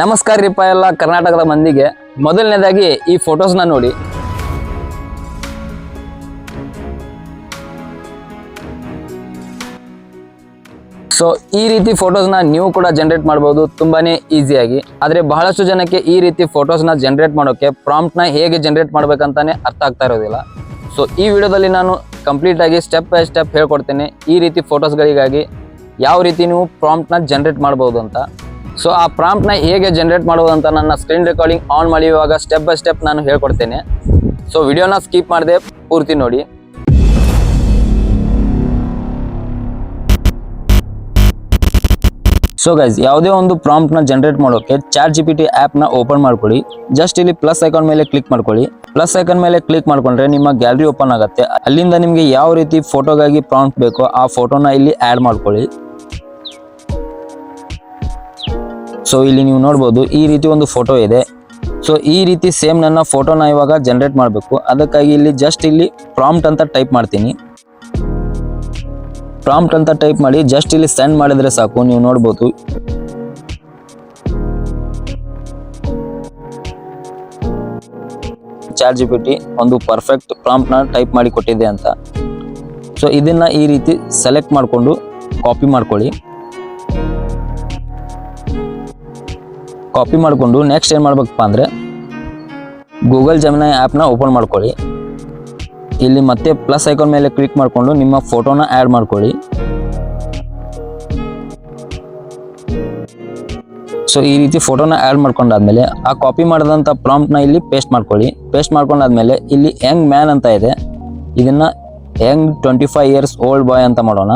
ನಮಸ್ಕಾರ ರೀಪ ಎಲ್ಲ ಕರ್ನಾಟಕದ ಮಂದಿಗೆ. ಮೊದಲನೇದಾಗಿ ಈ ಫೋಟೋಸ್ನ ನೋಡಿ. ಸೊ ಈ ರೀತಿ ಫೋಟೋಸ್ನ ನೀವು ಕೂಡ ಜನರೇಟ್ ಮಾಡ್ಬೋದು, ತುಂಬಾನೇ ಈಸಿಯಾಗಿ ಆದರೆ ಬಹಳಷ್ಟು ಜನಕ್ಕೆ ಈ ರೀತಿ ಫೋಟೋಸ್ನ ಜನರೇಟ್ ಮಾಡೋಕ್ಕೆ ಪ್ರಾಂಪ್ಟ್ನ ಹೇಗೆ ಜನರೇಟ್ ಮಾಡ್ಬೇಕಂತಾನೆ ಅರ್ಥ ಆಗ್ತಾ ಇರೋದಿಲ್ಲ. ಸೊ ಈ ವಿಡಿಯೋದಲ್ಲಿ ನಾನು ಕಂಪ್ಲೀಟಾಗಿ ಸ್ಟೆಪ್ ಬೈ ಸ್ಟೆಪ್ ಹೇಳ್ಕೊಡ್ತೇನೆ ಈ ರೀತಿ ಫೋಟೋಸ್ಗಳಿಗಾಗಿ ಯಾವ ರೀತಿ ನೀವು ಪ್ರಾಂಪ್ಟ್ನ ಜನರೇಟ್ ಮಾಡ್ಬೋದು ಅಂತ. ಸೊ ಆ ಪ್ರಾಂಪ್ಟ್ನ ಹೇಗೆ ಜನರೇಟ್ ಅಂತ ನನ್ನ ಸ್ಕ್ರೀನ್ ರೆಕಾರ್ಡಿಂಗ್ ಆನ್ ಮಾಡಿ ಇವಾಗ ಸ್ಟೆಪ್ ಬೈ ಸ್ಟೆಪ್ ನಾನು ಹೇಳ್ಕೊಡ್ತೇನೆ. ಸೊ ವಿಡಿಯೋನ ಸ್ಕಿಪ್ ಮಾಡದೆ ಪೂರ್ತಿ ನೋಡಿ. ಸೊ ಗೈಸ್ ಯಾವುದೇ ಒಂದು ಪ್ರಾಂಪ್ಟ್ನ ಜನರೇಟ್ ಮಾಡೋಕ್ಕೆ ಚಾರ್ ಜಿ ಪಿ ಟಿ ಆ್ಯಪ್ನ ಓಪನ್ ಮಾಡ್ಕೊಳ್ಳಿ. ಜಸ್ಟ್ ಇಲ್ಲಿ ಪ್ಲಸ್ ಐಕಾನ್ ಮೇಲೆ ಕ್ಲಿಕ್ ಮಾಡ್ಕೊಳ್ಳಿ. ಪ್ಲಸ್ ಐಕಾನ್ ಮೇಲೆ ಕ್ಲಿಕ್ ಮಾಡ್ಕೊಂಡ್ರೆ ನಿಮ್ಮ ಗ್ಯಾಲರಿ ಓಪನ್ ಆಗುತ್ತೆ. ಅಲ್ಲಿಂದ ನಿಮಗೆ ಯಾವ ರೀತಿ ಫೋಟೋಗಾಗಿ ಪ್ರಾಂಪ್ಟ್ ಬೇಕೋ ಆ ಫೋಟೋನ ಇಲ್ಲಿ ಆ್ಯಡ್ ಮಾಡ್ಕೊಳ್ಳಿ. ಸೊ ಇಲ್ಲಿ ನೀವು ನೋಡ್ಬೋದು ಈ ರೀತಿ ಒಂದು ಫೋಟೋ ಇದೆ. ಸೊ ಈ ರೀತಿ ಸೇಮ್ ನನ್ನ ಫೋಟೋನ ಇವಾಗ ಜನರೇಟ್ ಮಾಡಬೇಕು. ಅದಕ್ಕಾಗಿ ಇಲ್ಲಿ ಜಸ್ಟ್ ಇಲ್ಲಿ ಪ್ರಾಂಪ್ಟ್ ಅಂತ ಟೈಪ್ ಮಾಡ್ತೀನಿ. ಪ್ರಾಂಪ್ಟ್ ಅಂತ ಟೈಪ್ ಮಾಡಿ ಜಸ್ಟ್ ಇಲ್ಲಿ ಸೆಂಡ್ ಮಾಡಿದ್ರೆ ಸಾಕು, ನೀವು ನೋಡ್ಬೋದು. ಚಾಟ್ ಜಿ ಒಂದು ಪರ್ಫೆಕ್ಟ್ ಪ್ರಾಂಪ್ಟ್ನ ಟೈಪ್ ಮಾಡಿ ಕೊಟ್ಟಿದೆ ಅಂತ. ಸೊ ಇದನ್ನ ಈ ರೀತಿ ಸೆಲೆಕ್ಟ್ ಮಾಡಿಕೊಂಡು ಕಾಪಿ ಮಾಡ್ಕೊಳ್ಳಿ. ಕಾಪಿ ಮಾಡಿಕೊಂಡು ನೆಕ್ಸ್ಟ್ ಏನು ಮಾಡ್ಬೇಕಪ್ಪ ಅಂದರೆ ಗೂಗಲ್ ಜಮಿನ ಆ್ಯಪ್ನ ಓಪನ್ ಮಾಡ್ಕೊಳ್ಳಿ. ಇಲ್ಲಿ ಮತ್ತೆ ಪ್ಲಸ್ ಐಕಾನ್ ಮೇಲೆ ಕ್ಲಿಕ್ ಮಾಡಿಕೊಂಡು ನಿಮ್ಮ ಫೋಟೋನ ಆ್ಯಡ್ ಮಾಡ್ಕೊಳ್ಳಿ. ಸೊ ಈ ರೀತಿ ಫೋಟೋನ ಆ್ಯಡ್ ಮಾಡ್ಕೊಂಡಾದ್ಮೇಲೆ ಆ ಕಾಪಿ ಮಾಡಿದಂಥ ಪ್ರಾಂಪ್ಟ್ನ ಇಲ್ಲಿ ಪೇಸ್ಟ್ ಮಾಡ್ಕೊಳ್ಳಿ. ಪೇಸ್ಟ್ ಮಾಡ್ಕೊಂಡಾದ್ಮೇಲೆ ಇಲ್ಲಿ ಯಂಗ್ ಮ್ಯಾನ್ ಅಂತ ಇದೆ. ಇದನ್ನ young twenty five years old boy ಅಂತ ಮಾಡೋಣ.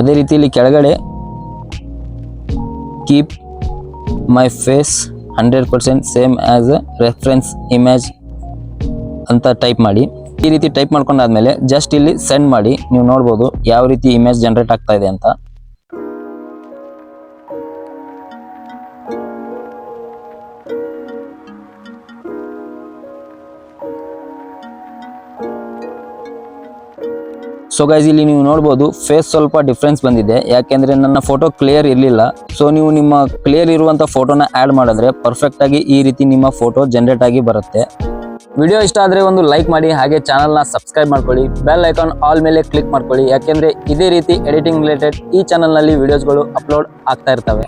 ಅದೇ ರೀತಿ ಇಲ್ಲಿ ಕೆಳಗಡೆ my face hundred percent same as a reference image ಅಂತ ಟೈಪ್ ಮಾಡಿ. ಈ ರೀತಿ ಟೈಪ್ ಮಾಡ್ಕೊಂಡಾದ್ಮೇಲೆ ಜಸ್ಟ್ ಇಲ್ಲಿ ಸೆಂಡ್ ಮಾಡಿ. ನೀವು ನೋಡ್ಬೋದು ಯಾವ ರೀತಿ ಇಮೇಜ್ ಜನರೇಟ್ ಆಗ್ತಾ ಇದೆ ಅಂತ. ಸೊ ಗೈಸ್ ಇಲ್ಲಿ ನೀವು ನೋಡ್ಬೋದು ಫೇಸ್ ಸ್ವಲ್ಪ ಡಿಫ್ರೆನ್ಸ್ ಬಂದಿದೆ. ಯಾಕೆಂದ್ರೆ ನನ್ನ ಫೋಟೋ ಕ್ಲಿಯರ್ ಇರಲಿಲ್ಲ. ಸೊ ನೀವು ನಿಮ್ಮ ಕ್ಲಿಯರ್ ಇರುವಂತ ಫೋಟೋನ ಆ್ಯಡ್ ಮಾಡಿದ್ರೆ ಪರ್ಫೆಕ್ಟ್ ಆಗಿ ಈ ರೀತಿ ನಿಮ್ಮ ಫೋಟೋ ಜನರೇಟ್ ಆಗಿ ಬರುತ್ತೆ. ವಿಡಿಯೋ ಇಷ್ಟ ಆದರೆ ಒಂದು ಲೈಕ್ ಮಾಡಿ, ಹಾಗೆ ಚಾನಲ್ನ ಸಬ್ಸ್ಕ್ರೈಬ್ ಮಾಡ್ಕೊಳ್ಳಿ. ಬೆಲ್ ಐಕಾನ್ ಆಲ್ ಮೇಲೆ ಕ್ಲಿಕ್ ಮಾಡ್ಕೊಳ್ಳಿ. ಯಾಕೆಂದರೆ ಇದೇ ರೀತಿ ಎಡಿಟಿಂಗ್ ರಿಲೇಟೆಡ್ ಈ ಚಾನಲ್ನಲ್ಲಿ ವಿಡಿಯೋಸ್ಗಳು ಅಪ್ಲೋಡ್ ಆಗ್ತಾ ಇರ್ತವೆ.